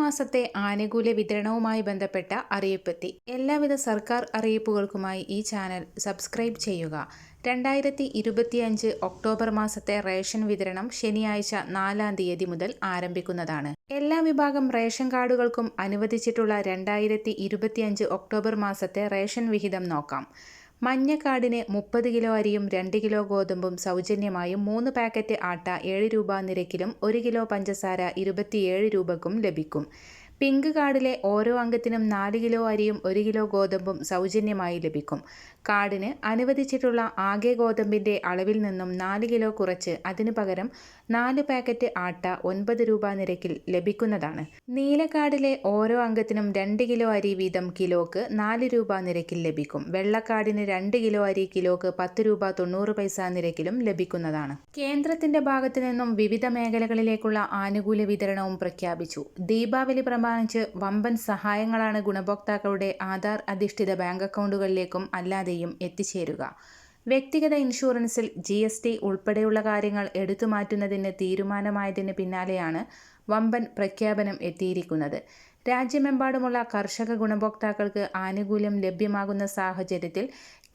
മാസത്തെ ആനുകൂല്യ വിതരണവുമായി ബന്ധപ്പെട്ട അറിയിപ്പെത്തി. എല്ലാവിധ സർക്കാർ അറിയിപ്പുകൾക്കുമായി ഈ ചാനൽ സബ്സ്ക്രൈബ് ചെയ്യുക. രണ്ടായിരത്തി ഇരുപത്തിയഞ്ച് ഒക്ടോബർ മാസത്തെ റേഷൻ വിതരണം ശനിയാഴ്ച നാലാം തീയതി മുതൽ ആരംഭിക്കുന്നതാണ്. എല്ലാ വിഭാഗം റേഷൻ കാർഡുകൾക്കും അനുവദിച്ചിട്ടുള്ള രണ്ടായിരത്തി ഇരുപത്തിയഞ്ച് ഒക്ടോബർ മാസത്തെ റേഷൻ വിഹിതം നോക്കാം. മഞ്ഞ കാർഡിന് മുപ്പത് കിലോ അരിയും രണ്ട് കിലോ ഗോതമ്പും സൗജന്യമായും മൂന്ന് പാക്കറ്റ് ആട്ട ഏഴ് രൂപ നിരക്കിലും ഒരു കിലോ പഞ്ചസാര ഇരുപത്തിയേഴ് രൂപക്കും ലഭിക്കും. പിങ്ക് കാർഡിലെ ഓരോ അംഗത്തിനും നാല് കിലോ അരിയും ഒരു കിലോ ഗോതമ്പും സൗജന്യമായി ലഭിക്കും. കാർഡിന് അനുവദിച്ചിട്ടുള്ള ആകെ ഗോതമ്പിന്റെ അളവിൽ നിന്നും നാല് കിലോ കുറച്ച് അതിനു പകരം നാല് പാക്കറ്റ് ആട്ട ഒൻപത് രൂപ നിരക്കിൽ ലഭിക്കുന്നതാണ്. നീല കാർഡിലെ ഓരോ അംഗത്തിനും രണ്ട് കിലോ അരി വീതം കിലോക്ക് നാല് രൂപ നിരക്കിൽ ലഭിക്കും. വെള്ളക്കാർഡിന് രണ്ട് കിലോ അരി കിലോക്ക് പത്ത് രൂപ തൊണ്ണൂറ് പൈസ നിരക്കിലും ലഭിക്കുന്നതാണ്. കേന്ദ്രത്തിന്റെ ഭാഗത്തു നിന്നും വിവിധ മേഖലകളിലേക്കുള്ള ആനുകൂല്യ വിതരണവും പ്രഖ്യാപിച്ചു. ദീപാവലി പ്രമാണിച്ച് വമ്പൻ സഹായങ്ങളാണ് ഗുണഭോക്താക്കളുടെ ആധാർ അധിഷ്ഠിത ബാങ്ക് അക്കൗണ്ടുകളിലേക്കും അല്ലാതെയും എത്തിച്ചേരുക. വ്യക്തിഗത ഇൻഷുറൻസിൽ ജി എസ് ടി ഉൾപ്പെടെയുള്ള കാര്യങ്ങൾ എടുത്തു മാറ്റുന്നതിന് തീരുമാനമായതിന് പിന്നാലെയാണ് വമ്പൻ പ്രഖ്യാപനം എത്തിയിരിക്കുന്നത്. രാജ്യമെമ്പാടുമുള്ള കർഷക ഗുണഭോക്താക്കൾക്ക് ആനുകൂല്യം ലഭ്യമാകുന്ന സാഹചര്യത്തിൽ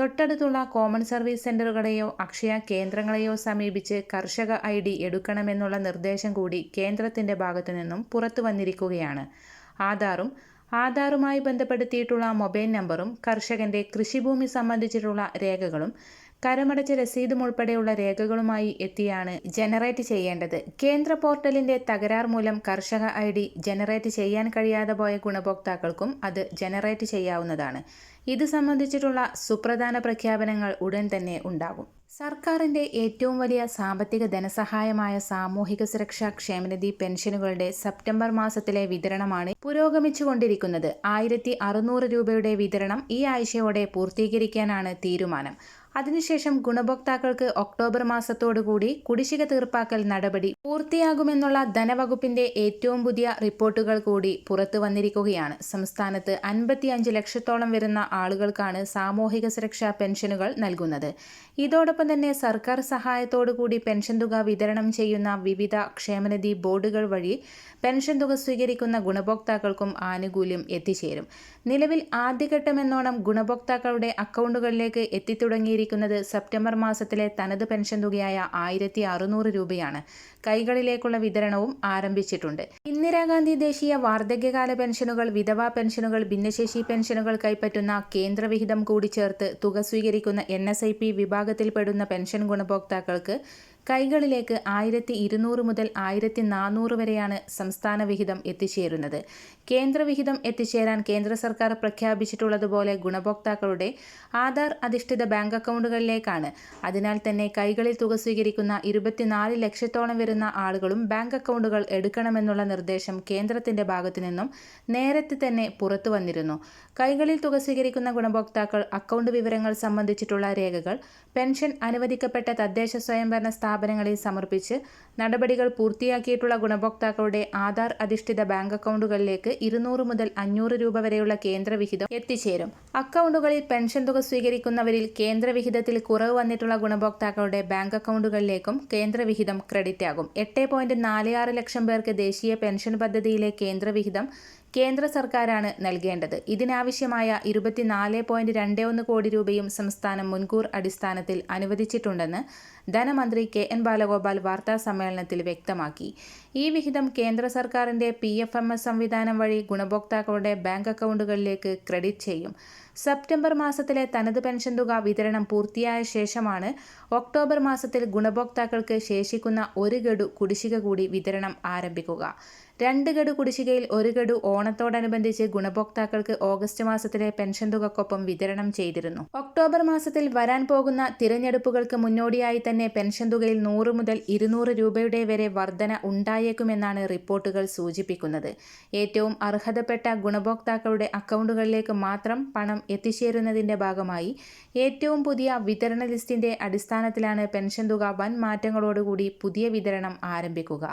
തൊട്ടടുത്തുള്ള കോമൺ സർവീസ് സെന്ററുകളെയോ അക്ഷയ കേന്ദ്രങ്ങളെയോ സമീപിച്ച് കർഷക ഐ ഡി എടുക്കണമെന്നുള്ള നിർദ്ദേശം കൂടി കേന്ദ്രത്തിന്റെ ഭാഗത്തു നിന്നും പുറത്തു വന്നിരിക്കുകയാണ്. ആധാറും ആധാറുമായി ബന്ധപ്പെടുത്തിയിട്ടുള്ള മൊബൈൽ നമ്പറും കർഷകന്റെ കൃഷിഭൂമി സംബന്ധിച്ചിട്ടുള്ള രേഖകളും കരമടച്ച രസീതും ഉൾപ്പെടെയുള്ള രേഖകളുമായി എത്തിയാണ് ജനറേറ്റ് ചെയ്യേണ്ടത്. കേന്ദ്ര പോർട്ടലിന്റെ തകരാർ മൂലം കർഷക ഐ ജനറേറ്റ് ചെയ്യാൻ കഴിയാതെ പോയ ഗുണഭോക്താക്കൾക്കും അത് ജനറേറ്റ് ചെയ്യാവുന്നതാണ്. ഇത് സംബന്ധിച്ചിട്ടുള്ള സുപ്രധാന പ്രഖ്യാപനങ്ങൾ ഉടൻ തന്നെ ഉണ്ടാകും. സർക്കാരിന്റെ ഏറ്റവും വലിയ സാമ്പത്തിക ധനസഹായമായ സാമൂഹിക സുരക്ഷാ ക്ഷേമനിധി പെൻഷനുകളുടെ സെപ്റ്റംബർ മാസത്തിലെ വിതരണമാണ് പുരോഗമിച്ചുകൊണ്ടിരിക്കുന്നത്. ആയിരത്തി അറുന്നൂറ് രൂപയുടെ വിതരണം ഈ ആഴ്ചയോടെ പൂർത്തീകരിക്കാനാണ് തീരുമാനം. അതിനുശേഷം ഗുണഭോക്താക്കൾക്ക് ഒക്ടോബർ മാസത്തോടുകൂടി കുടിശ്ശിക തീർപ്പാക്കൽ നടപടി പൂർത്തിയാകുമെന്നുള്ള ധനവകുപ്പിന്റെ ഏറ്റവും പുതിയ റിപ്പോർട്ടുകൾ കൂടി പുറത്തു വന്നിരിക്കുകയാണ്. സംസ്ഥാനത്ത് അൻപത്തിയഞ്ച് ലക്ഷത്തോളം വരുന്ന ആളുകൾക്കാണ് സാമൂഹിക സുരക്ഷാ പെൻഷനുകൾ നൽകുന്നത്. ഇതോടൊപ്പം തന്നെ സർക്കാർ സഹായത്തോടുകൂടി പെൻഷൻ തുക വിതരണം ചെയ്യുന്ന വിവിധ ക്ഷേമനിധി ബോർഡുകൾ വഴി പെൻഷൻ തുക സ്വീകരിക്കുന്ന ഗുണഭോക്താക്കൾക്കും ആനുകൂല്യം എത്തിച്ചേരും. നിലവിൽ ആദ്യഘട്ടമെന്നോണം ഗുണഭോക്താക്കളുടെ അക്കൗണ്ടുകളിലേക്ക് എത്തിത്തുടങ്ങിയിരിക്കുന്നത് സെപ്റ്റംബർ മാസത്തിലെ തനത് പെൻഷൻ തുകയായ ആയിരത്തി അറുന്നൂറ് രൂപയാണ്. കൈകളിലേക്കുള്ള വിതരണവും ആരംഭിച്ചിട്ടുണ്ട്. ഇന്ദിരാഗാന്ധി ദേശീയ വാർദ്ധക്യകാല പെൻഷനുകൾ വിധവാ പെൻഷനുകൾ ഭിന്നശേഷി പെൻഷനുകൾ കൈപ്പറ്റുന്ന കേന്ദ്രവിഹിതം കൂടി ചേർത്ത് തുക സ്വീകരിക്കുന്ന എൻ എസ് ഐ പി വിഭാഗത്തിൽപ്പെടുന്ന പെൻഷൻ ഗുണഭോക്താക്കൾക്ക് കൈകളിലേക്ക് ആയിരത്തി ഇരുന്നൂറ് മുതൽ ആയിരത്തി നാനൂറ് വരെയാണ് സംസ്ഥാന വിഹിതം എത്തിച്ചേരുന്നത്. കേന്ദ്രവിഹിതം എത്തിച്ചേരാൻ കേന്ദ്ര സർക്കാർ പ്രഖ്യാപിച്ചിട്ടുള്ളതുപോലെ ഗുണഭോക്താക്കളുടെ ആധാർ അധിഷ്ഠിത ബാങ്ക് അക്കൗണ്ടുകളിലേക്കാണ്. അതിനാൽ തന്നെ കൈകളിൽ തുക സ്വീകരിക്കുന്ന ഇരുപത്തിനാല് ലക്ഷത്തോളം വരുന്ന ആളുകളും ബാങ്ക് അക്കൗണ്ടുകൾ എടുക്കണമെന്നുള്ള നിർദ്ദേശം കേന്ദ്രത്തിന്റെ ഭാഗത്തു നിന്നും നേരത്തെ തന്നെ പുറത്തു വന്നിരുന്നു. കൈകളിൽ തുക സ്വീകരിക്കുന്ന ഗുണഭോക്താക്കൾ അക്കൗണ്ട് വിവരങ്ങൾ സംബന്ധിച്ചിട്ടുള്ള രേഖകൾ പെൻഷൻ അനുവദിക്കപ്പെട്ട തദ്ദേശ സ്വയംഭരണ സ്ഥാപനങ്ങളിൽ സമർപ്പിച്ച് നടപടികൾ പൂർത്തിയാക്കിയിട്ടുള്ള ഗുണഭോക്താക്കളുടെ ആധാർ അധിഷ്ഠിത ബാങ്ക് അക്കൗണ്ടുകളിലേക്ക് ഇരുന്നൂറ് മുതൽ അഞ്ഞൂറ് രൂപ വരെയുള്ള കേന്ദ്രവിഹിതം എത്തിച്ചേരും. അക്കൗണ്ടുകളിൽ പെൻഷൻ തുക സ്വീകരിക്കുന്നവരിൽ കേന്ദ്രവിഹിതത്തിൽ കുറവ് വന്നിട്ടുള്ള ഗുണഭോക്താക്കളുടെ ബാങ്ക് അക്കൗണ്ടുകളിലേക്കും കേന്ദ്രവിഹിതം ക്രെഡിറ്റ് ആകും എട്ട് ലക്ഷം പേർക്ക് ദേശീയ പെൻഷൻ പദ്ധതിയിലെ കേന്ദ്രവിഹിതം കേന്ദ്ര സർക്കാരാണ് നൽകേണ്ടത്. ഇതിനാവശ്യമായ ഇരുപത്തിനാല് പോയിന്റ് രണ്ട് ഒന്ന് കോടി രൂപയും സംസ്ഥാനം മുൻകൂർ അടിസ്ഥാനത്തിൽ അനുവദിച്ചിട്ടുണ്ടെന്ന് ധനമന്ത്രി കെ എൻ ബാലഗോപാൽ വാർത്താ സമ്മേളനത്തിൽ വ്യക്തമാക്കി. ഈ വിഹിതം കേന്ദ്ര സർക്കാരിന്റെ പി സംവിധാനം വഴി ഗുണഭോക്താക്കളുടെ ബാങ്ക് അക്കൗണ്ടുകളിലേക്ക് ക്രെഡിറ്റ് ചെയ്യും. സെപ്റ്റംബർ മാസത്തിലെ തനത് പെൻഷൻ തുക വിതരണം പൂർത്തിയായ ശേഷമാണ് ഒക്ടോബർ മാസത്തിൽ ഗുണഭോക്താക്കൾക്ക് ശേഷിക്കുന്ന ഒരു ഗഡു കുടിശ്ശിക കൂടി വിതരണം ആരംഭിക്കുക. രണ്ട് ഗഡു കുടിശ്ശികയിൽ ഒരു ഗഡു ഓണത്തോടനുബന്ധിച്ച് ഗുണഭോക്താക്കൾക്ക് ഓഗസ്റ്റ് മാസത്തിലെ പെൻഷൻ തുകക്കൊപ്പം വിതരണം ചെയ്തിരുന്നു. ഒക്ടോബർ മാസത്തിൽ വരാൻ പോകുന്ന തിരഞ്ഞെടുപ്പുകൾക്ക് മുന്നോടിയായി തന്നെ പെൻഷൻ തുകയിൽ നൂറ് മുതൽ ഇരുന്നൂറ് രൂപയുടെ വരെ വർധന ഉണ്ടായേക്കുമെന്നാണ് റിപ്പോർട്ടുകൾ സൂചിപ്പിക്കുന്നത്. ഏറ്റവും അർഹതപ്പെട്ട ഗുണഭോക്താക്കളുടെ അക്കൗണ്ടുകളിലേക്ക് മാത്രം പണം എത്തിച്ചേരുന്നതിന്റെ ഭാഗമായി ഏറ്റവും പുതിയ വിതരണ ലിസ്റ്റിന്റെ അടിസ്ഥാനത്തിലാണ് പെൻഷൻ തുക വൻ മാറ്റങ്ങളോടുകൂടി പുതിയ വിതരണം ആരംഭിക്കുക.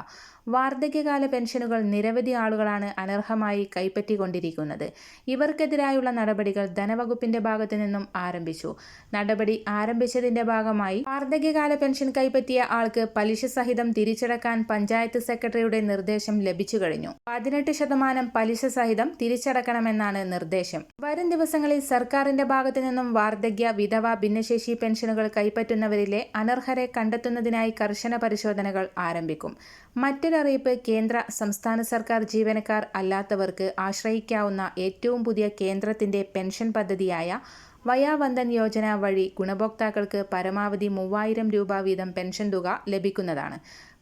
വാർദ്ധക്യകാല പെൻഷനുകൾ നിരവധി ആളുകളാണ് അനർഹമായി കൈപ്പറ്റിക്കൊണ്ടിരിക്കുന്നത്. ഇവർക്കെതിരായുള്ള നടപടികൾ ധനവകുപ്പിന്റെ ഭാഗത്തു നിന്നും ആരംഭിച്ചു. നടപടി ആരംഭിച്ചതിന്റെ ഭാഗമായി വാർദ്ധക്യകാല പെൻഷൻ കൈപ്പറ്റിയ ആൾക്ക് പലിശ സഹിതം തിരിച്ചടക്കാൻ പഞ്ചായത്ത് സെക്രട്ടറിയുടെ നിർദ്ദേശം ലഭിച്ചു കഴിഞ്ഞു പതിനെട്ട് ശതമാനം പലിശ സഹിതം തിരിച്ചടക്കണമെന്നാണ് നിർദ്ദേശം. വരും ദിവസങ്ങളിൽ സർക്കാരിന്റെ ഭാഗത്തു നിന്നും വാർദ്ധക്യ വിധവ ഭിന്നശേഷി പെൻഷനുകൾ കൈപ്പറ്റുന്നവരിലെ അനർഹരെ കണ്ടെത്തുന്നതിനായി കർശന പരിശോധനകൾ ആരംഭിക്കും. മറ്റൊരറിയിപ്പ് കേന്ദ്ര സംസ്ഥാന സർക്കാർ ജീവനക്കാർ അല്ലാത്തവർക്ക് ആശ്രയിക്കാവുന്ന ഏറ്റവും പുതിയ കേന്ദ്രത്തിന്റെ പെൻഷൻ പദ്ധതിയായ വയാവന്ദൻ യോജന വഴി ഗുണഭോക്താക്കൾക്ക് പരമാവധി മൂവായിരം രൂപ വീതം പെൻഷൻ തുക ലഭിക്കുന്നതാണ്.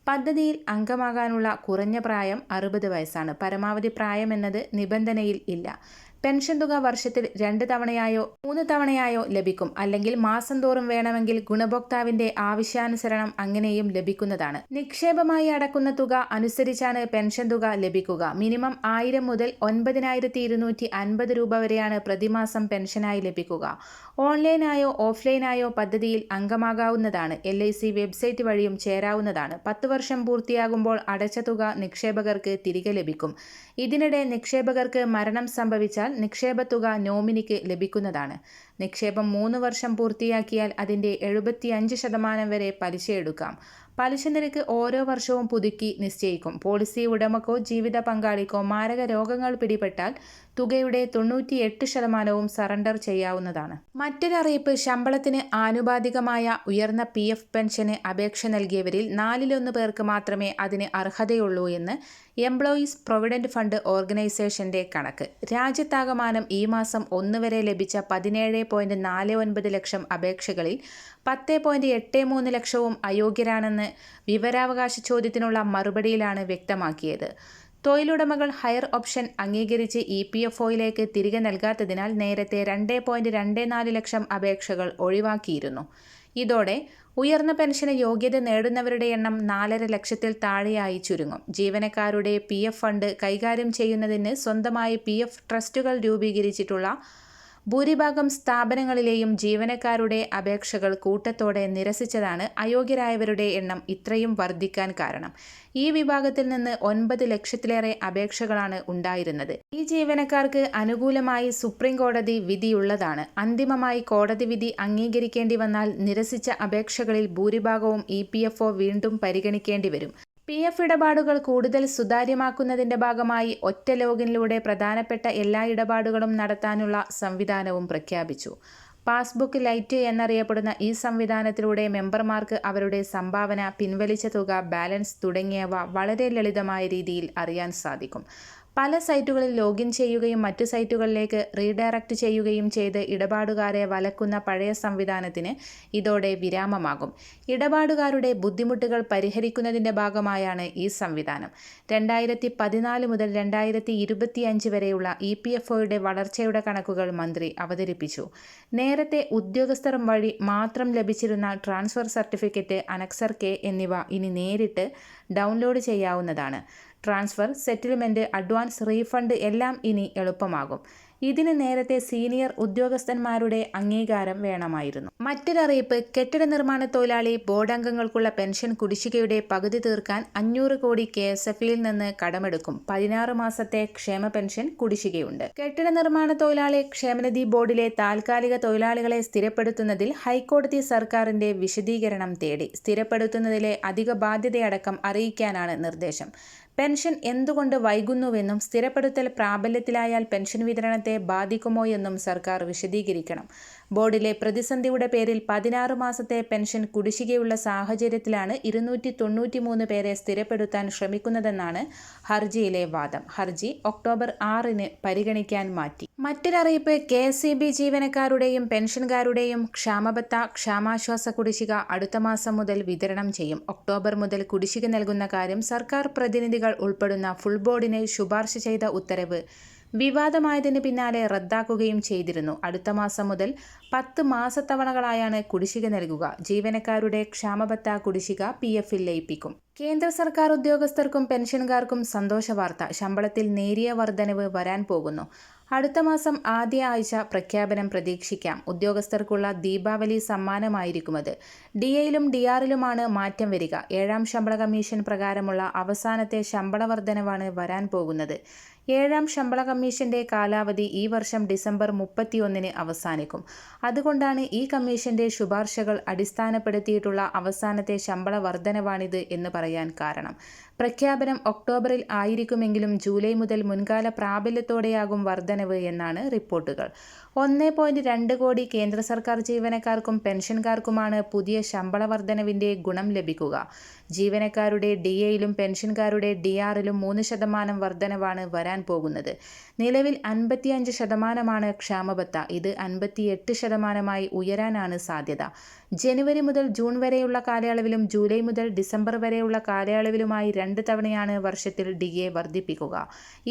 പദ്ധതിയിൽ അംഗമാകാനുള്ള കുറഞ്ഞ പ്രായം അറുപത് വയസ്സാണ്. പരമാവധി പ്രായം എന്നത് നിബന്ധനയിൽ ഇല്ല. പെൻഷൻ തുക വർഷത്തിൽ രണ്ട് തവണയായോ മൂന്ന് തവണയായോ ലഭിക്കും. അല്ലെങ്കിൽ മാസം തോറും വേണമെങ്കിൽ ഗുണഭോക്താവിന്റെ ആവശ്യാനുസരണം അങ്ങനെയും ലഭിക്കുന്നതാണ്. നിക്ഷേപമായി അടക്കുന്ന തുക അനുസരിച്ചാണ് പെൻഷൻ തുക ലഭിക്കുക. മിനിമം ആയിരം മുതൽ ഒൻപതിനായിരത്തി ഇരുന്നൂറ്റി അൻപത് രൂപ വരെയാണ് പ്രതിമാസം പെൻഷനായി ലഭിക്കുക. ഓൺലൈനായോ ഓഫ്ലൈനായോ പദ്ധതിയിൽ അംഗമാകാവുന്നതാണ്. എൽ ഐ സി വെബ്സൈറ്റ് വഴിയും ചേരാവുന്നതാണ്. പത്ത് വർഷം പൂർത്തിയാകുമ്പോൾ അടച്ച തുക നിക്ഷേപകർക്ക് തിരികെ ലഭിക്കും. ഇതിനിടെ നിക്ഷേപകർക്ക് മരണം സംഭവിച്ചാൽ നിക്ഷേപത്തുക നോമിനിക്ക് ലഭിക്കുന്നതാണ്. നിക്ഷേപം മൂന്ന് വർഷം പൂർത്തിയാക്കിയാൽ അതിന്റെ എഴുപത്തിയഞ്ച് ശതമാനം വരെ പലിശ എടുക്കാം. പലിശ നിരക്ക് ഓരോ വർഷവും പുതുക്കി നിശ്ചയിക്കും. പോളിസി ഉടമക്കോ ജീവിത പങ്കാളിക്കോ മാരക രോഗങ്ങൾ പിടിപെട്ടാൽ തുകയുടെ തൊണ്ണൂറ്റിയെട്ട് ശതമാനവും സറണ്ടർ ചെയ്യാവുന്നതാണ്. മറ്റൊരറിയിപ്പ് ശമ്പളത്തിന് ആനുപാതികമായ ഉയർന്ന പി എഫ് പെൻഷന് അപേക്ഷ നൽകിയവരിൽ നാലിലൊന്ന് പേർക്ക് മാത്രമേ അതിന് അർഹതയുള്ളൂ എന്ന് എംപ്ലോയീസ് പ്രൊവിഡന്റ് ഫണ്ട് ഓർഗനൈസേഷന്റെ കണക്ക്. രാജ്യത്താകമാനം ഈ മാസം ഒന്ന് വരെ ലഭിച്ച പതിനേഴ് പോയിന്റ് നാല് ഒൻപത് ലക്ഷം അപേക്ഷകളിൽ പത്ത് പോയിന്റ് എട്ട് മൂന്ന് ലക്ഷവും അയോഗ്യരാണെന്ന് വിവരാവകാശ ചോദ്യത്തിനുള്ള മറുപടിയിലാണ് വ്യക്തമാക്കിയത്. തൊഴിലുടമകൾ ഹയർ ഓപ്ഷൻ അംഗീകരിച്ച് ഇ പി എഫ് ഒയിലേക്ക് തിരികെ നൽകാത്തതിനാൽ നേരത്തെ രണ്ട് പോയിന്റ് രണ്ട് നാല് ലക്ഷം അപേക്ഷകൾ ഒഴിവാക്കിയിരുന്നു. ഇതോടെ ഉയർന്ന പെൻഷന് യോഗ്യത നേടുന്നവരുടെ എണ്ണം നാലര ലക്ഷത്തിൽ താഴെയായി ചുരുങ്ങും. ജീവനക്കാരുടെ പി ഫണ്ട് കൈകാര്യം ചെയ്യുന്നതിന് സ്വന്തമായി പി ട്രസ്റ്റുകൾ രൂപീകരിച്ചിട്ടുള്ള ഭൂരിഭാഗം സ്ഥാപനങ്ങളിലെയും ജീവനക്കാരുടെ അപേക്ഷകൾ കൂട്ടത്തോടെ നിരസിച്ചതാണ് അയോഗ്യരായവരുടെ എണ്ണം ഇത്രയും വർദ്ധിക്കാൻ കാരണം. ഈ വിഭാഗത്തിൽ നിന്ന് ഒൻപത് ലക്ഷത്തിലേറെ അപേക്ഷകളാണ് ഉണ്ടായിരുന്നത്. ഈ ജീവനക്കാർക്ക് അനുകൂലമായി സുപ്രീം കോടതി വിധിയുള്ളതാണ്. അന്തിമമായി കോടതി വിധി അംഗീകരിക്കേണ്ടി വന്നാൽ നിരസിച്ച അപേക്ഷകളിൽ ഭൂരിഭാഗവും ഇ വീണ്ടും പരിഗണിക്കേണ്ടി വരും. പി എഫ് ഇടപാടുകൾ കൂടുതൽ സുതാര്യമാക്കുന്നതിന്റെ ഭാഗമായി ഒറ്റ ലോഗിനിലൂടെ പ്രധാനപ്പെട്ട എല്ലാ ഇടപാടുകളും നടത്താനുള്ള സംവിധാനവും പ്രഖ്യാപിച്ചു. പാസ്ബുക്ക് ലൈറ്റ് എന്നറിയപ്പെടുന്ന ഈ സംവിധാനത്തിലൂടെ മെമ്പർമാർക്ക് അവരുടെ സംഭാവന പിൻവലിച്ച തുക ബാലൻസ് തുടങ്ങിയവ വളരെ ലളിതമായ രീതിയിൽ അറിയാൻ സാധിക്കും. പല സൈറ്റുകളിൽ ലോഗിൻ ചെയ്യുകയും മറ്റു സൈറ്റുകളിലേക്ക് റീഡയറക്റ്റ് ചെയ്യുകയും ചെയ്ത് ഇടപാടുകാരെ വലക്കുന്ന പഴയ സംവിധാനത്തിന് ഇതോടെ വിരാമമാകും. ഇടപാടുകാരുടെ ബുദ്ധിമുട്ടുകൾ പരിഹരിക്കുന്നതിന്റെ ഭാഗമായാണ് ഈ സംവിധാനം. രണ്ടായിരത്തി പതിനാല് മുതൽ രണ്ടായിരത്തി ഇരുപത്തിയഞ്ച് വരെയുള്ള ഇ പി എഫ് ഒയുടെ വളർച്ചയുടെ കണക്കുകൾ മന്ത്രി അവതരിപ്പിച്ചു. നേരത്തെ ഉദ്യോഗസ്ഥർ വഴി മാത്രം ലഭിച്ചിരുന്ന ട്രാൻസ്ഫർ സർട്ടിഫിക്കറ്റ് അനക്സർ കെ എന്നിവ ഇനി നേരിട്ട് ഡൗൺലോഡ് ചെയ്യാവുന്നതാണ്. ട്രാൻസ്ഫർ സെറ്റിൽമെന്റ് അഡ്വാൻസ് റീഫണ്ട് എല്ലാം ഇനി എളുപ്പമാകും. ഇതിന് നേരത്തെ സീനിയർ ഉദ്യോഗസ്ഥന്മാരുടെ അംഗീകാരം വേണമായിരുന്നു. മറ്റൊരറിയിപ്പ് കെട്ടിട നിർമ്മാണ തൊഴിലാളി ബോർഡ് അംഗങ്ങൾക്കുള്ള പെൻഷൻ കുടിശ്ശികയുടെ പകുതി തീർക്കാൻ അഞ്ഞൂറ് കോടി കെ എസ് എഫിൽ നിന്ന് കടമെടുക്കും. പതിനാറ് മാസത്തെ ക്ഷേമ പെൻഷൻ കുടിശ്ശികയുണ്ട്. കെട്ടിട നിർമ്മാണ തൊഴിലാളി ക്ഷേമനിധി ബോർഡിലെ താൽക്കാലിക തൊഴിലാളികളെ സ്ഥിരപ്പെടുത്തുന്നതിൽ ഹൈക്കോടതി സർക്കാരിന്റെ വിശദീകരണം തേടി. സ്ഥിരപ്പെടുത്തുന്നതിലെ അധിക ബാധ്യതയടക്കം അറിയിക്കാനാണ് നിർദ്ദേശം. പെൻഷൻ എന്തുകൊണ്ട് വൈകുന്നുവെന്നും സ്ഥിരപ്പെടുത്തൽ പ്രാബല്യത്തിലായാൽ പെൻഷൻ വിതരണത്തെ ബാധിക്കുമോയെന്നും സർക്കാർ വിശദീകരിക്കണം. ബോർഡിലെ പ്രതിസന്ധിയുടെ പേരിൽ പതിനാറ് മാസത്തെ പെൻഷൻ കുടിശ്ശികയുള്ള സാഹചര്യത്തിലാണ് ഇരുന്നൂറ്റി തൊണ്ണൂറ്റി മൂന്ന് പേരെ സ്ഥിരപ്പെടുത്താൻ ശ്രമിക്കുന്നതെന്നാണ് ഹർജിയിലെ വാദം. ഹർജി ഒക്ടോബർ ആറിന് പരിഗണിക്കാൻ മാറ്റി. മറ്റൊരറിയിപ്പ് കെ എസ് ഇ ബി ജീവനക്കാരുടെയും പെൻഷൻകാരുടെയും ക്ഷാമബത്ത ക്ഷാമാശ്വാസ കുടിശ്ശിക അടുത്ത മാസം മുതൽ വിതരണം ചെയ്യും. ഒക്ടോബർ മുതൽ കുടിശ്ശിക നൽകുന്ന കാര്യം സർക്കാർ പ്രതിനിധികൾ ഉൾപ്പെടുന്ന ഫുൾ ബോർഡിന് ശുപാർശ ചെയ്ത ഉത്തരവ് വിവാദമായതിന് പിന്നാലെ റദ്ദാക്കുകയും ചെയ്തിരുന്നു. അടുത്ത മാസം മുതൽ പത്ത് മാസത്തവണകളായാണ് കുടിശ്ശിക നൽകുക. ജീവനക്കാരുടെ ക്ഷാമബത്ത കുടിശ്ശിക പി എഫിൽ ലയിപ്പിക്കും. കേന്ദ്ര സർക്കാർ ഉദ്യോഗസ്ഥർക്കും പെൻഷൻകാർക്കും സന്തോഷ വാർത്ത ശമ്പളത്തിൽ നേരിയ വർധനവ് വരാൻ പോകുന്നു. അടുത്ത മാസം ആദ്യ ആഴ്ച പ്രഖ്യാപനം പ്രതീക്ഷിക്കാം. ഉദ്യോഗസ്ഥർക്കുള്ള ദീപാവലി സമ്മാനമായിരിക്കും അത് ഡി എയിലും ഡി ആറിലുമാണ് മാറ്റം വരിക. ഏഴാം ശമ്പള കമ്മീഷൻ പ്രകാരമുള്ള അവസാനത്തെ ശമ്പള വർധനവാണ് വരാൻ പോകുന്നത്. ഏഴാം ശമ്പള കമ്മീഷന്റെ കാലാവധി ഈ വർഷം ഡിസംബർ മുപ്പത്തിയൊന്നിന് അവസാനിക്കും. അതുകൊണ്ടാണ് ഈ കമ്മീഷന്റെ ശുപാർശകൾ അടിസ്ഥാനപ്പെടുത്തിയിട്ടുള്ള അവസാനത്തെ ശമ്പള വർധനവാണിത് എന്ന് പറയാൻ കാരണം. പ്രഖ്യാപനം ഒക്ടോബറിൽ ആയിരിക്കുമെങ്കിലും ജൂലൈ മുതൽ മുൻകാല പ്രാബല്യത്തോടെയാകും വർധനവ് എന്നാണ് റിപ്പോർട്ടുകൾ. ഒന്ന് പോയിന്റ് രണ്ട് കോടി കേന്ദ്ര സർക്കാർ ജീവനക്കാർക്കും പെൻഷൻകാർക്കുമാണ് പുതിയ ശമ്പള വർധനവിന്റെ ഗുണം ലഭിക്കുക. ജീവനക്കാരുടെ ഡി എയിലും പെൻഷൻകാരുടെ ഡി ആറിലും മൂന്ന് ശതമാനം വർധനവാണ് വരാൻ പോകുന്നത്. നിലവിൽ അൻപത്തിയഞ്ച് ശതമാനമാണ് ക്ഷാമബത്ത. ഇത് അൻപത്തിയെട്ട് ശതമാനമായി ഉയരാനാണ് സാധ്യത. ജനുവരി മുതൽ ജൂൺ വരെയുള്ള കാലയളവിലും ജൂലൈ മുതൽ ഡിസംബർ വരെയുള്ള കാലയളവിലുമായി രണ്ട് തവണയാണ് വർഷത്തിൽ ഡി എ വർദ്ധിപ്പിക്കുക.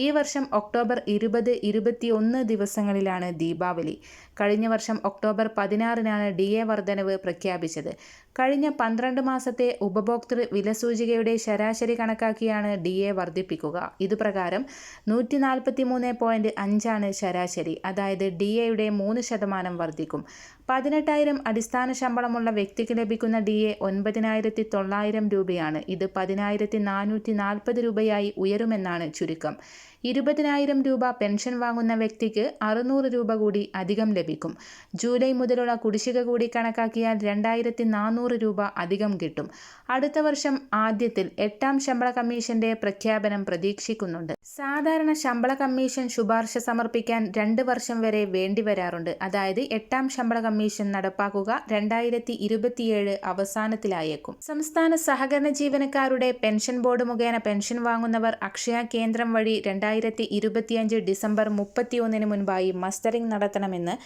ഈ വർഷം ഒക്ടോബർ ഇരുപത് ഇരുപത്തിയൊന്ന് ദിവസങ്ങളിലാണ് ദീപാവലി. കഴിഞ്ഞ വർഷം ഒക്ടോബർ പതിനാറിനാണ് ഡി എ വർധനവ് പ്രഖ്യാപിച്ചത്. കഴിഞ്ഞ പന്ത്രണ്ട് മാസത്തെ ഉപഭോക്തൃ വിലസൂചികയുടെ ശരാശരി കണക്കാക്കിയാണ് ഡി എ വർദ്ധിപ്പിക്കുക ഇതുപ്രകാരം നൂറ്റി നാൽപ്പത്തി മൂന്ന് പോയിന്റ് അഞ്ചാണ് ശരാശരി. അതായത് ഡി എയുടെ മൂന്ന് ശതമാനം വർദ്ധിക്കും പതിനെട്ടായിരം അടിസ്ഥാന ശമ്പളമുള്ള വ്യക്തിക്ക് ലഭിക്കുന്ന ഡി എ ഒൻപതിനായിരത്തി തൊള്ളായിരം രൂപയാണ്. ഇത് പതിനായിരത്തി നാനൂറ്റി നാൽപ്പത് രൂപയായി ഉയരുമെന്നാണ് ചുരുക്കം. ഇരുപതിനായിരം രൂപ പെൻഷൻ വാങ്ങുന്ന വ്യക്തിക്ക് അറുന്നൂറ് രൂപ കൂടി അധികം ലഭിക്കും. ജൂലൈ മുതലുള്ള കുടിശ്ശിക കൂടി കണക്കാക്കിയാൽ രണ്ടായിരത്തി നാനൂറ് രൂപ അധികം കിട്ടും. അടുത്ത വർഷം ആദ്യത്തിൽ എട്ടാം ശമ്പള കമ്മീഷന്റെ പ്രഖ്യാപനം പ്രതീക്ഷിക്കുന്നുണ്ട്. സാധാരണ ശമ്പള കമ്മീഷൻ ശുപാർശ സമർപ്പിക്കാൻ രണ്ട് വർഷം വരെ വേണ്ടിവരാറുണ്ട് അതായത് എട്ടാം ശമ്പള കമ്മീഷൻ നടപ്പാക്കുക രണ്ടായിരത്തി ഇരുപത്തിയേഴ് അവസാനത്തിലായേക്കും. സംസ്ഥാന സഹകരണ ജീവനക്കാരുടെ പെൻഷൻ ബോർഡ് മുഖേന പെൻഷൻ വാങ്ങുന്നവർ അക്ഷയ കേന്ദ്രം വഴി രണ്ടായിരത്തി ഇരുപത്തിയഞ്ച് ഡിസംബർ മുപ്പത്തിയൊന്നിന് മുൻപായി മസ്റ്ററിംഗ് നടത്തണമെന്ന്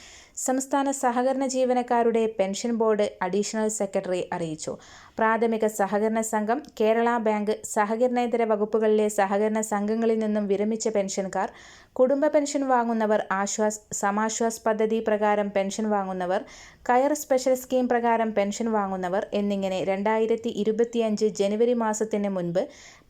സംസ്ഥാന സഹകരണ ജീവനക്കാരുടെ പെൻഷൻ ബോർഡ് അഡീഷണൽ സെക്രട്ടറി അറിയിച്ചു. പ്രാഥമിക സഹകരണ സംഘം കേരള ബാങ്ക് സഹകരണേതര വകുപ്പുകളിലെ സഹകരണ സംഘങ്ങളിൽ നിന്നും വിരമിച്ച പെൻഷൻകാർ കുടുംബ പെൻഷൻ വാങ്ങുന്നവർ ആശ്വാസ് സമാശ്വാസ് പദ്ധതി പ്രകാരം പെൻഷൻ വാങ്ങുന്നവർ കയർ സ്പെഷ്യൽ സ്കീം പ്രകാരം പെൻഷൻ വാങ്ങുന്നവർ എന്നിങ്ങനെ രണ്ടായിരത്തി ഇരുപത്തിയഞ്ച് ജനുവരി മാസത്തിന് മുൻപ്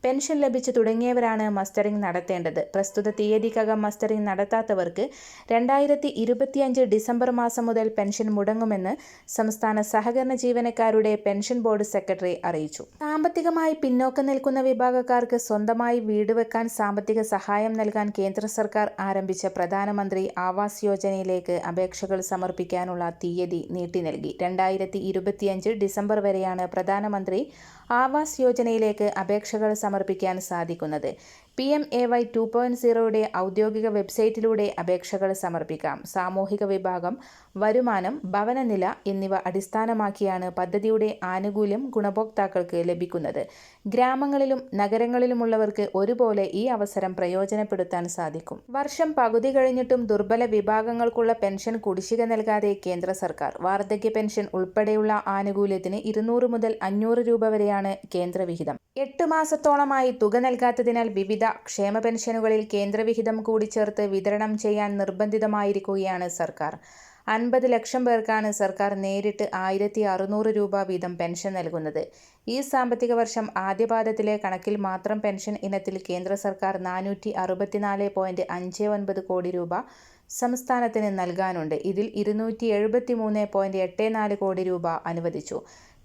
പെൻഷൻ ലഭിച്ചു തുടങ്ങിയവരാണ് മസ്റ്ററിംഗ് നടത്തേണ്ടത്. പ്രസ്തുത തീയതിക്കകം മസ്റ്ററിംഗ് നടത്താത്തവർക്ക് രണ്ടായിരത്തി ഇരുപത്തിയഞ്ച് ഡിസംബർ മാസം മുതൽ പെൻഷൻ മുടങ്ങുമെന്ന് സംസ്ഥാന സഹകരണ ജീവനക്കാരുടെ പെൻഷൻ ബോർഡ് സെക്രട്ടറി അറിയിച്ചു. സാമ്പത്തികമായി പിന്നോക്കം നിൽക്കുന്ന വിഭാഗക്കാർക്ക് സ്വന്തമായി വീട് വെക്കാൻ സാമ്പത്തിക സഹായം നൽകാൻ കേന്ദ്ര സർക്കാർ ആരംഭിച്ച പ്രധാനമന്ത്രി ആവാസ് യോജനയിലേക്ക് അപേക്ഷകൾ സമർപ്പിക്കാനുള്ള തീയതി നീട്ടി നൽകി. രണ്ടായിരത്തി ഇരുപത്തിയഞ്ച് ഡിസംബർ വരെയാണ് പ്രധാനമന്ത്രി ആവാസ് യോജനയിലേക്ക് അപേക്ഷകൾ സമർപ്പിക്കാൻ സാധിക്കുന്നത്. P M A Y two point സീറോയുടെ ഔദ്യോഗിക വെബ്സൈറ്റിലൂടെ അപേക്ഷകൾ സമർപ്പിക്കാം. സാമൂഹിക വിഭാഗം വരുമാനം ഭവനനില എന്നിവ അടിസ്ഥാനമാക്കിയാണ് പദ്ധതിയുടെ ആനുകൂല്യം ഗുണഭോക്താക്കൾക്ക് ലഭിക്കുന്നത്. ഗ്രാമങ്ങളിലും നഗരങ്ങളിലുമുള്ളവർക്ക് ഒരുപോലെ ഈ അവസരം പ്രയോജനപ്പെടുത്താൻ സാധിക്കും. വർഷം പകുതി കഴിഞ്ഞിട്ടും ദുർബല വിഭാഗങ്ങൾക്കുള്ള പെൻഷൻ കുടിശ്ശിക നൽകാതെ കേന്ദ്ര സർക്കാർ വാർദ്ധക്യ പെൻഷൻ ഉൾപ്പെടെയുള്ള ആനുകൂല്യത്തിന് ഇരുന്നൂറ് മുതൽ അഞ്ഞൂറ് രൂപ വരെയാണ് കേന്ദ്ര വിഹിതം എട്ട് മാസത്തോളമായി തുക നൽകാത്തതിനാൽ വിവിധ ക്ഷേമ പെൻഷനുകളിൽ കേന്ദ്രവിഹിതം കൂടി ചേർത്ത് വിതരണം ചെയ്യാൻ നിർബന്ധിതമായിരിക്കുകയാണ് സർക്കാർ. അൻപത് ലക്ഷം പേർക്കാണ് സർക്കാർ നേരിട്ട് ആയിരത്തി അറുന്നൂറ് രൂപ വീതം പെൻഷൻ നൽകുന്നത്. ഈ സാമ്പത്തിക വർഷം ആദ്യപാദത്തിലെ കണക്കിൽ മാത്രം പെൻഷൻ ഇനത്തിൽ കേന്ദ്ര സർക്കാർ നാനൂറ്റി അറുപത്തിനാല് പോയിന്റ് അഞ്ച് ഒൻപത് കോടി രൂപ സംസ്ഥാനത്തിന് നൽകാനുണ്ട്. ഇതിൽ ഇരുന്നൂറ്റി എഴുപത്തി മൂന്ന് പോയിന്റ് എട്ട് നാല് കോടി രൂപ അനുവദിച്ചു.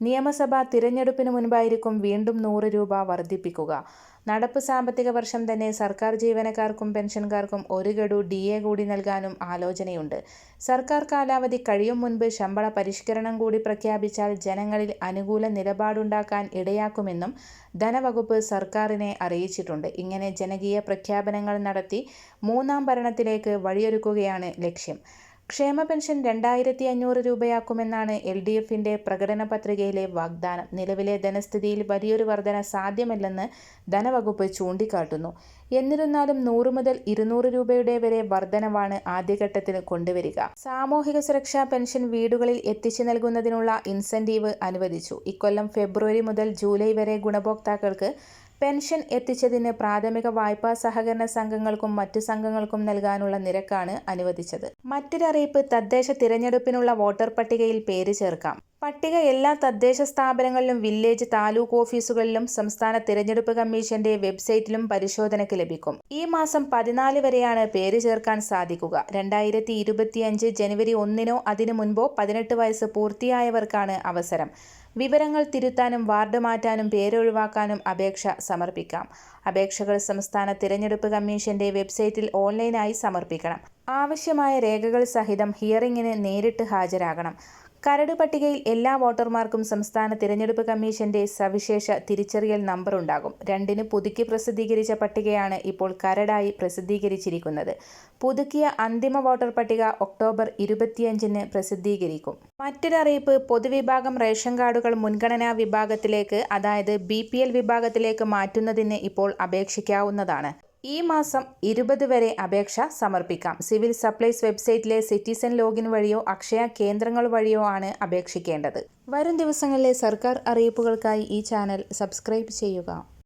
നിയമസഭാ തിരഞ്ഞെടുപ്പിന് മുൻപായിരിക്കും വീണ്ടും നൂറ് രൂപ വർദ്ധിപ്പിക്കുക. നടപ്പ് സാമ്പത്തിക വർഷം തന്നെ സർക്കാർ ജീവനക്കാർക്കും പെൻഷൻകാർക്കും ഒരു ഗഡു ഡി എ കൂടി നൽകാനും ആലോചനയുണ്ട്. സർക്കാർ കാലാവധി കഴിയും മുൻപ് ശമ്പള പരിഷ്കരണം കൂടി പ്രഖ്യാപിച്ചാൽ ജനങ്ങളിൽ അനുകൂല നിലപാടുണ്ടാക്കാൻ ഇടയാക്കുമെന്നും ധനവകുപ്പ് സർക്കാരിനെ അറിയിച്ചിട്ടുണ്ട്. ഇങ്ങനെ ജനകീയ പ്രഖ്യാപനങ്ങൾ നടത്തി മൂന്നാം ഭരണത്തിലേക്ക് വഴിയൊരുക്കുകയാണ് ലക്ഷ്യം. ക്ഷേമ പെൻഷൻ രണ്ടായിരത്തി അഞ്ഞൂറ് രൂപയാക്കുമെന്നാണ് എൽ ഡി എഫിന്റെ പ്രകടന പത്രികയിലെ വാഗ്ദാനം. നിലവിലെ ധനസ്ഥിതിയിൽ വലിയൊരു വർധന സാധ്യമല്ലെന്ന് ധനവകുപ്പ് ചൂണ്ടിക്കാട്ടുന്നു. എന്നിരുന്നാലും നൂറ് മുതൽ ഇരുന്നൂറ് രൂപയുടെ വരെ വർധനവാണ് ആദ്യഘട്ടത്തിൽ കൊണ്ടുവരിക. സാമൂഹിക സുരക്ഷാ പെൻഷൻ വീടുകളിൽ എത്തിച്ചു നൽകുന്നതിനുള്ള ഇൻസെന്റീവ് അനുവദിച്ചു. ഇക്കൊല്ലം ഫെബ്രുവരി മുതൽ ജൂലൈ വരെ ഗുണഭോക്താക്കൾക്ക് പെൻഷൻ എത്തിച്ചതിന് പ്രാഥമിക വായ്പാ സഹകരണ സംഘങ്ങൾക്കും മറ്റു സംഘങ്ങൾക്കും നൽകാനുള്ള നിരക്കാണ് അനുവദിച്ചത്. മറ്റൊരറിയിപ്പ് തദ്ദേശ തിരഞ്ഞെടുപ്പിനുള്ള വോട്ടർ പട്ടികയിൽ പേര് ചേർക്കാം. പട്ടിക എല്ലാ തദ്ദേശ സ്ഥാപനങ്ങളിലും വില്ലേജ് താലൂക്ക് ഓഫീസുകളിലും സംസ്ഥാന തിരഞ്ഞെടുപ്പ് കമ്മീഷന്റെ വെബ്സൈറ്റിലും പരിശോധനയ്ക്ക് ലഭിക്കും. ഈ മാസം പതിനാല് വരെയാണ് പേര് ചേർക്കാൻ സാധിക്കുക. രണ്ടായിരത്തി ജനുവരി ഒന്നിനോ അതിനു മുൻപോ പതിനെട്ട് വയസ്സ് പൂർത്തിയായവർക്കാണ് അവസരം. വിവരങ്ങൾ തിരുത്താനും വാർഡ് മാറ്റാനും പേരൊഴിവാക്കാനും അപേക്ഷ സമർപ്പിക്കാം. അപേക്ഷകൾ സംസ്ഥാന തിരഞ്ഞെടുപ്പ് കമ്മീഷന്റെ വെബ്സൈറ്റിൽ ഓൺലൈനായി സമർപ്പിക്കണം. ആവശ്യമായ രേഖകൾ സഹിതം ഹിയറിംഗിന് നേരിട്ട് ഹാജരാകണം. കരട് പട്ടികയിൽ എല്ലാ വോട്ടർമാർക്കും സംസ്ഥാന തിരഞ്ഞെടുപ്പ് കമ്മീഷന്റെ സവിശേഷ തിരിച്ചറിയൽ നമ്പർ ഉണ്ടാകും. രണ്ടിന് പുതുക്കി പ്രസിദ്ധീകരിച്ച പട്ടികയാണ് ഇപ്പോൾ കരടായി പ്രസിദ്ധീകരിച്ചിരിക്കുന്നത്. പുതുക്കിയ അന്തിമ വോട്ടർ പട്ടിക ഒക്ടോബർ ഇരുപത്തിയഞ്ചിന് പ്രസിദ്ധീകരിക്കും. മറ്റൊരറിയിപ്പ് പൊതുവിഭാഗം റേഷൻ കാർഡുകൾ മുൻഗണനാ വിഭാഗത്തിലേക്ക് അതായത് ബി വിഭാഗത്തിലേക്ക് മാറ്റുന്നതിന് ഇപ്പോൾ അപേക്ഷിക്കാവുന്നതാണ്. ഈ മാസം ഇരുപത് വരെ അപേക്ഷ സമർപ്പിക്കാം. സിവിൽ സപ്ലൈസ് വെബ്സൈറ്റിലെ സിറ്റിസൺ ലോഗിൻ വഴിയോ അക്ഷയ കേന്ദ്രങ്ങൾ വഴിയോ ആണ് അപേക്ഷിക്കേണ്ടത്. വരും ദിവസങ്ങളിലെ സർക്കാർ അറിയിപ്പുകൾക്കായി ഈ ചാനൽ സബ്സ്ക്രൈബ് ചെയ്യുക.